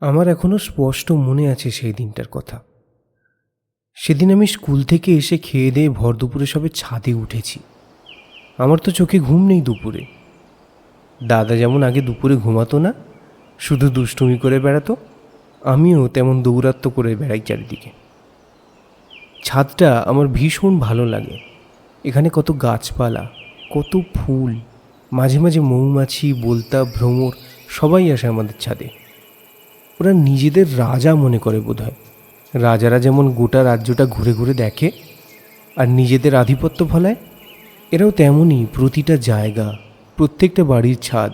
আমার এখনও স্পষ্ট মনে আছে সেই দিনটার কথা। সেদিন আমি স্কুল থেকে এসে খেয়ে দিয়ে ভর দুপুরে সবে ছাদে উঠেছি। আমার তো চোখে ঘুম নেই দুপুরে। দাদা যেমন আগে দুপুরে ঘুমাতো না, শুধু দুষ্টুমি করে বেড়াতো, আমিও তেমন দৌরাত্ম করে বেড়াই চারিদিকে। ছাদটা আমার ভীষণ ভালো লাগে। এখানে কত গাছপালা, কত ফুল, মাঝে মাঝে মৌমাছি, বলতা, ভ্রমর সবাই আসে আমাদের ছাদে। ওরা নিজেদের রাজা মনে করে বোধ হয় রাজারা যেমন গোটা রাজ্যটা ঘুরে ঘুরে দেখে আর নিজেদের আধিপত্য ফলায়, এরাও তেমনই প্রতিটা জায়গা, প্রত্যেকটা বাড়ির ছাদ,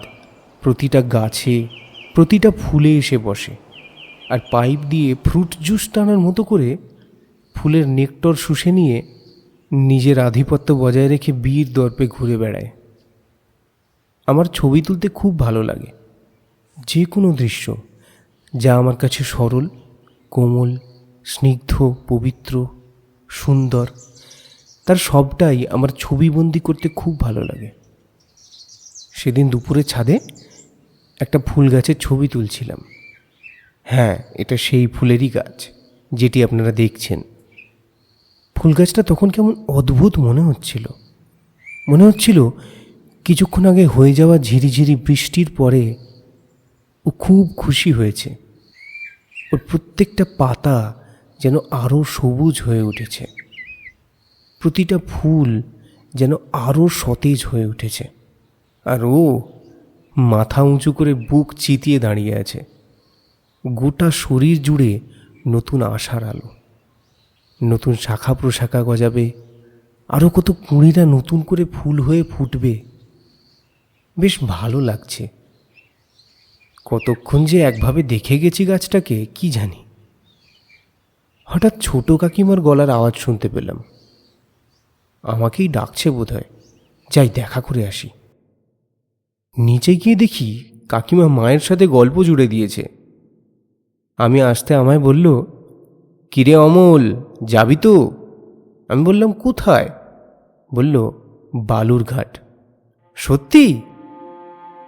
প্রতিটা গাছে, প্রতিটা ফুলে এসে বসে। আর পাইপ দিয়ে ফ্রুট জুস টানার মতো করে ফুলের নেকটর শুষে নিয়ে নিজের আধিপত্য বজায় রেখে বীর দর্পে ঘুরে বেড়ায়। আমার ছবি তুলতে খুব ভালো লাগে। যে কোনো দৃশ্য যা আমার কাছে সরল, কোমল, স্নিগ্ধ, পবিত্র, সুন্দর। তার সবটাই আমার ছবিবন্দি করতে খুব ভালো লাগে। সেদিন দুপুরে ছাদে একটা ফুল গাছের ছবি তুলছিলাম। হ্যাঁ এটা সেই ফুলেরই গাছ, যেটি আপনারা দেখছেন। ফুল গাছটা তখন কেমন অদ্ভুত মনে হচ্ছিল। মনে হচ্ছিল কিছুক্ষণ আগে হয়ে যাওয়া ঝিরিঝিরি বৃষ্টির পরে খুব খুশি হয়েছে। ওর প্রত্যেকটা পাতা যেন আরও সবুজ হয়ে উঠেছে। প্রতিটা ফুল যেন আরও সতেজ হয়ে উঠেছে। আর ও মাথা উঁচু করে বুক চিতিয়ে দাঁড়িয়ে আছে। গোটা শরীর জুড়ে নতুন আশার আলো। নতুন শাখা প্রশাখা গজাবে। আরও কত কুঁড়িরা নতুন করে ফুল হয়ে ফুটবে। বেশ ভালো লাগছে। কতক্ষণ যে একভাবে দেখে গেছি গাছটাকে, কি জানি। হঠাৎ ছোট কাকিমার গলার আওয়াজ শুনতে পেলাম। আমাকেই ডাকছে বোধহয়। যাই, দেখা করে আসি। নিচে গিয়ে দেখি কাকিমা মায়ের সাথে গল্প জুড়ে দিয়েছে। আমি আসতে আমায় বলল, কিরে অমল, যাবি তো? আমি বললাম, কোথায়? বলল, বালুরঘাট। সত্যি?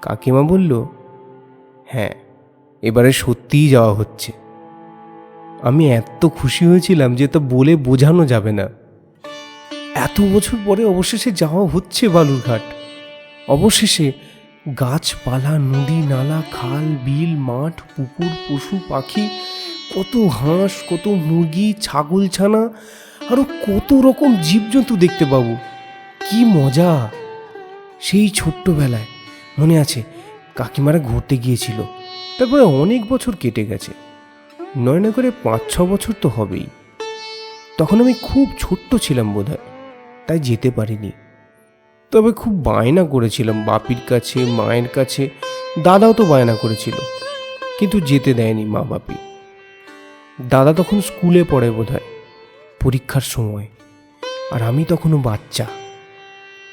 কাকিমা বলল হ্যাঁ এবারে সত্যিই যাওয়া হচ্ছে। আমি এত খুশি হয়েছিলাম যে তা বলে বোঝানো যাবে না। এত বছর পরে অবশেষে যাওয়া হচ্ছে বালুরঘাট। অবশেষে গাছপালা, নদী, নালা, খাল, বিল, মাঠ, পুকুর, পশু, পাখি, কত হাঁস, কত মুরগি, ছাগল ছানা আরও কত রকম জীবজন্তু দেখতে পাবো। কি মজা! সেই ছোট্টবেলায়, মনে আছে কাকিমারা ঘুরতে গিয়েছিল। তারপরে অনেক বছর কেটে গেছে। নয় করে পাঁচ, ছ বছর তো হবেই। তখন আমি খুব ছোট্ট ছিলাম বোধহয়, তাই যেতে পারিনি। তবে খুব বায়না করেছিলাম বাপির কাছে, মায়ের কাছে, দাদাও তো বায়না করেছিল, কিন্তু যেতে দেয়নি মা বাপি। দাদা তখন স্কুলে পড়ে বোধহয়, পরীক্ষার সময়, আর আমি তখনও বাচ্চা।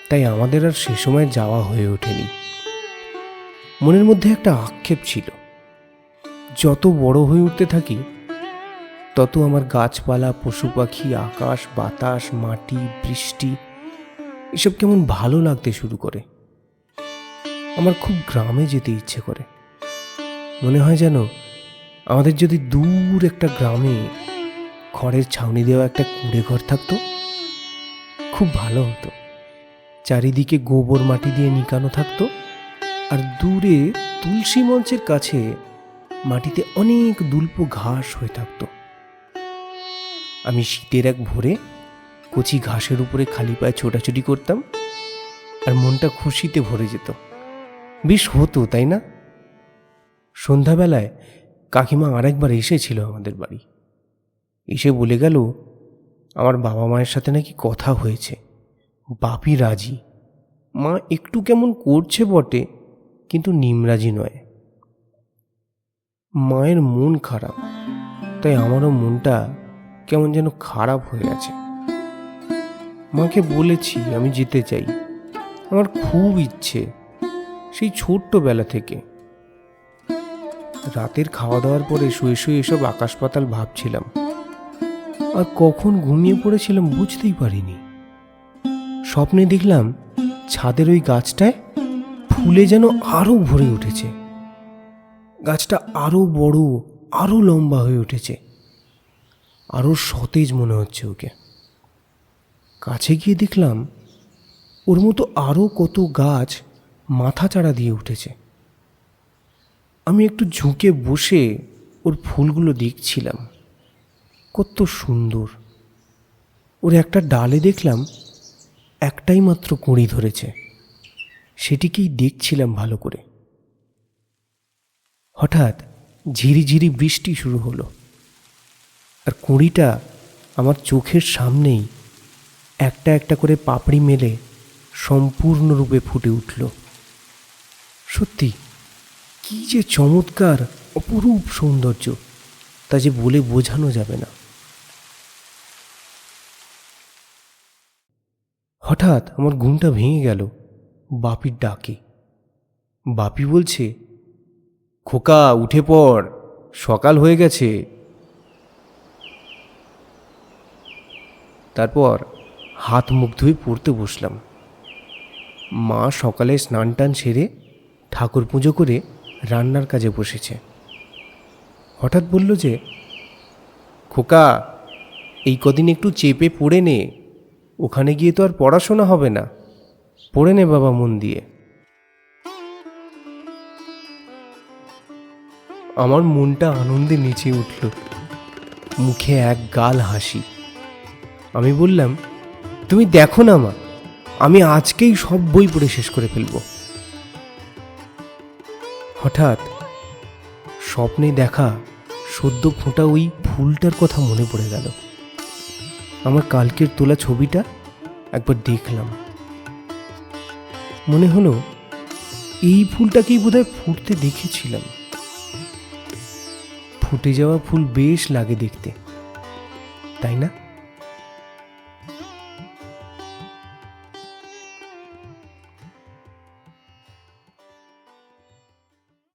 তাই আমাদের আর সে সময় যাওয়া হয়ে ওঠেনি। মনের মধ্যে একটা আক্ষেপ ছিল। যত বড় হয়ে উঠতে থাকি, তত আমার গাছপালা, পশু পাখি, আকাশ, বাতাস, মাটি, বৃষ্টি, এসব কেমন ভালো লাগতে শুরু করে। আমার খুব গ্রামে যেতে ইচ্ছে করে। মনে হয় যেন আমাদের যদি দূর একটা গ্রামে খড়ের ছাউনি দেওয়া একটা কুঁড়ে ঘর থাকতো, খুব ভালো হতো। চারিদিকে গোবর মাটি দিয়ে নিকানো থাকতো। আর দূরে তুলসী মঞ্চের কাছে মাটিতে অনেক দুল্প ঘাস হয়ে থাকতো। আমি শীতের এক ভোরে কচি ঘাসের উপরে খালি পায়ে ছোটাছুটি করতাম আর মনটা খুশিতে ভরে যেত। বেশ হতো, তাই না? সন্ধ্যাবেলায় কাকিমা আরেকবার এসেছিল আমাদের বাড়ি। এসে বলে গেল, আমার বাবা মায়ের সাথে নাকি কথা হয়েছে। বাপি রাজি। মা একটু কেমন করছে বটে। কিন্তু নিমরাজি নয়। মায়ের মন খারাপ, তাই আমারও মনটা কেমন যেন খারাপ হয়ে আছে। মাকে বলেছি আমি যেতে চাই। আমার খুব ইচ্ছে সেই ছোট্টবেলা থেকে। রাতের খাওয়া দাওয়ার পরে শুয়ে শুয়ে এসব আকাশ পাতাল ভাবছিলাম। আর কখন ঘুমিয়ে পড়েছিলাম বুঝতেই পারিনি। স্বপ্নে দেখলাম ছাদের ওই গাছটায় ফুলে যেন আরও ভরে উঠেছে। গাছটা আরও বড় আরও লম্বা হয়ে উঠেছে। আরও সতেজ মনে হচ্ছে ওকে। কাছে গিয়ে দেখলাম ওর মতো আরও কত গাছ মাথা চাড়া দিয়ে উঠেছে। আমি একটু ঝুঁকে বসে ওর ফুলগুলো দেখছিলাম। কত সুন্দর। ওর একটা ডালে দেখলাম একটাই মাত্র কুঁড়ি ধরেছে। সেটিকেই দেখছিলাম ভালো করে। হঠাৎ ঝিরিঝিরি বৃষ্টি শুরু হলো। আর কুঁড়িটা আমার চোখের সামনেই একটা একটা করে পাপড়ি মেলে সম্পূর্ণরূপে ফুটে উঠল। সত্যি, কি যে চমৎকার, অপরূপ সৌন্দর্য, তা যে বলে বোঝানো যাবে না। হঠাৎ আমার ঘুমটা ভেঙে গেল। বাপির ডাকে। বাপি বলছে, খোকা, উঠে পড়, সকাল হয়ে গেছে। তারপর হাত মুখ ধুয়ে পড়তে বসলাম। মা সকালে স্নান টান সেরে ঠাকুর পুজো করে রান্নার কাজে বসেছে। হঠাৎ বলল যে, খোকা, এই কদিন একটু চেপে পড়ে নে, ওখানে গিয়ে তো আর পড়াশোনা হবে না। পড়ে নে বাবা মন দিয়ে। আমার মনটা আনন্দে নেচে উঠল। মুখে এক গাল হাসি। আমি বললাম, তুমি দেখো না মা, আমি আজকেই সব বই পড়ে শেষ করে ফেলব। হঠাৎ স্বপ্নে দেখা সদ্য ফোঁটা ওই ফুলটার কথা মনে পড়ে গেল। আমার কালকের তোলা ছবিটা একবার দেখলাম। মনে হলো এই ফুলটাকেই বোধহয় ফুটতে দেখেছিলাম। ফুটে যাওয়া ফুল বেশ লাগে দেখতে, তাই না?